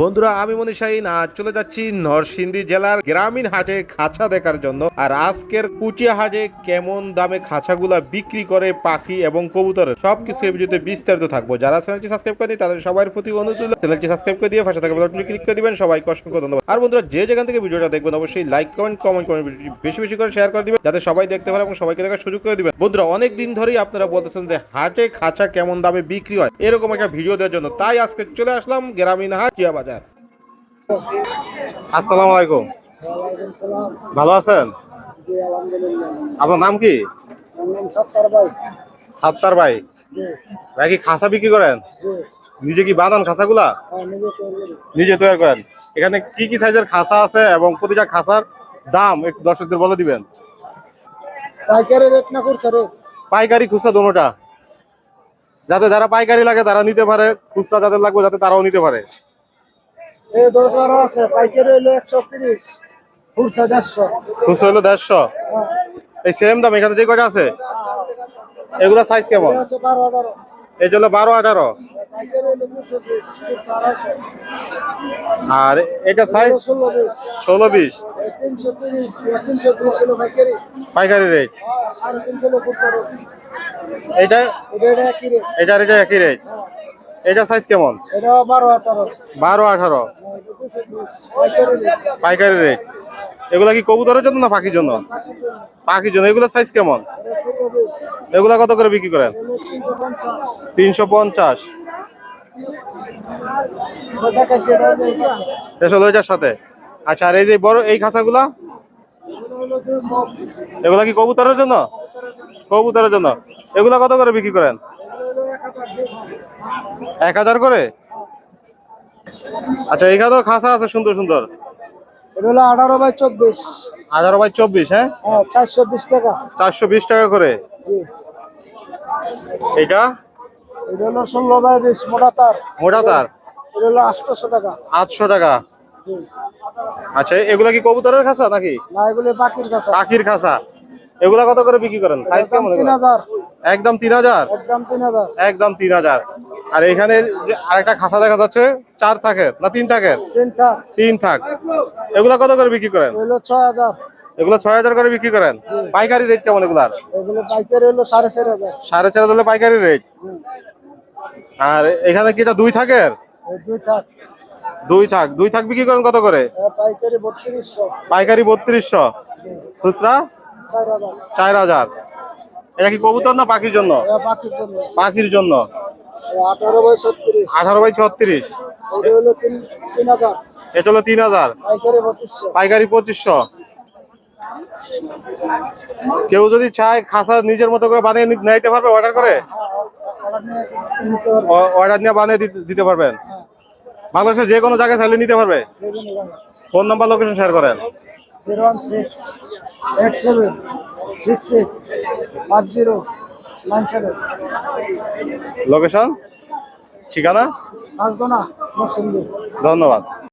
বন্ধুরা, আমি মনীষ শাহিন আজ চলে যাচ্ছি নরসিংদী জেলার গ্রামীণ হাটে খাঁচা দেখার জন্য। আর আজকের কুচিয়া হাটে কেমন দামে খাঁচাগুলা বিক্রি করে পাখি এবং কবুতর, সবকিছু এই ভিডিওতে বিস্তারিত থাকব। যারা চ্যানেলটি সাবস্ক্রাইব করে তাদের সবার প্রতি অনুরোধ চ্যানেলটি সাবস্ক্রাইব করে দিয়ে পাশে থাকা বেলটি ক্লিক করে দিবেন। সবাইকে অসংখ্য ধন্যবাদ। আর বন্ধুরা, যে যেখান থেকে ভিডিওটা দেখবেন, অবশ্যই লাইক কমেন্ট কমেন্ট ভিডিওটি বেশি বেশি করে শেয়ার করে দিবেন, যাতে সবাই দেখতে পারে এবং সবাইকে দেখার সুযোগ করে দিবেন। বন্ধুরা, অনেক দিন ধরেই আপনারা বলতেছেন যে হাটে খাঁচা কেমন দামে বিক্রি হয়, এরকম একটা ভিডিও দেওয়ার জন্য। তাই আজকে চলে আসলাম গ্রামীণ হাট বাজার। আসসালামু আলাইকুম। ভালো আছেন? আপনার নাম কি? সাত্তার ভাই। ভাই কি খাঁচা বিক্রি করেন? নিজে কি বানান খাঁচাগুলা হ্যাঁ নিজে তৈরি করেন। এখানে কি কি সাইজের খাঁচা আছে এবং প্রতিটা খাঁচার দাম একটু দর্শকদের বলে দিবেন? পাইকারি রেট না করছে রে পাইকারি খুচরা দোনোটা। যাতে যারা পাইকারি লাগে তারা নিতে পারে খুচরা যাদের লাগবে যাতে তারাও নিতে পারে। এই দশ বারো আছে পাইকারি হইল একশো তিরিশ দেড়শো। খুচরা দেড়শো? হ্যাঁ। এই সেম দাম এখানে যে কটা আছে? এগুলা সাইজ কেমন? এই বারো আঠারো। আর এটা সাইজ ষোলো বিশ। পাইকারি। রেট হ্যাঁ, এটা? এটা এটা একই রেট এটা সাইজ কেমন? বারো আঠারো। পাইকারি রেট এগুলা কি কবুতরের জন্য না পাখির জন্য? পাখির জন্য। এগুলো সাইজ কেমন? এগুলা কত করে বিক্রি করেন? তিনশো পঞ্চাশ। সাথে। আচ্ছা আর এই যে বড় এই খাঁচাগুলা? এগুলো কি কবুতরের জন্য? কবুতরের জন্য। এগুলা কত করে বিক্রি করেন? এক হাজার করে? আচ্ছা এখানেও খাঁচা আছে সুন্দর সুন্দর। এটা হলো আঠারো বাই চব্বিশ। আঠারো বাই চব্বিশ হ্যাঁ? হ্যাঁ চারশো বিশ টাকা। চারশো বিশ টাকা করে? এটা এটা হলো ষোলো বাই বিশ মোটা তার। মোটা তার। এটা হলো টাকা। আটশো টাকা। আচ্ছা এগুলা কি কবুতরের খাঁচা নাকি? না এগুলো বাকির কাছে পাখির খাঁচা। এগুলা কত করে বিক্রি করেন? সাইজ কেমন তিন হাজার। একদম তিন হাজার? একদম তিন হাজার। একদম তিন হাজার। আর এখানে যে আরেকটা খাঁচা দেখা যাচ্ছে চার থাকের না তিন থাকের? তিন থাক। তিন থাক। এগুলা কত করে বিক্রি করেন? এগুলো ছয় হাজার। এগুলো ছয় হাজার করে বিক্রি করেন? পাইকারি রেট কেমন এগুলার? এগুলো পাইকারি হলো সাড়ে চার হাজার। সাড়ে চার হাজার পাইকারি রেট আর এখানে কি এটা দুই থাকের? দুই থাক। দুই থাক। দুই থাক বিক্রি করেন কত করে? পাইকারি বত্রিশশো। পাইকারি বত্রিশশো। খুচরা? চার হাজার। এটা কি কবুতর না পাখির জন্য? বাকির জন্য। পাখির জন্য। আঠারো বাই ছত্রিশ। আঠারো বাই ছত্রিশ। এটা হলো তিন হাজার। পাইকারি পঁচিশশো। কেউ যদি চায় খাসা নিজের মতো করে বানিয়ে নিতে পারবে অর্ডার করে? পারব অর্ডার নিয়ে বানিয়ে দিতে- পারবেন। হ্যাঁ। বাংলাদেশের যে কোনো জায়গায় চাইলে নিতে পারবে। ফোন নাম্বার লোকেশন শেয়ার করেন। Zero one six eight seven six eight five zero. Location ঠিকানা? ধন্যবাদ।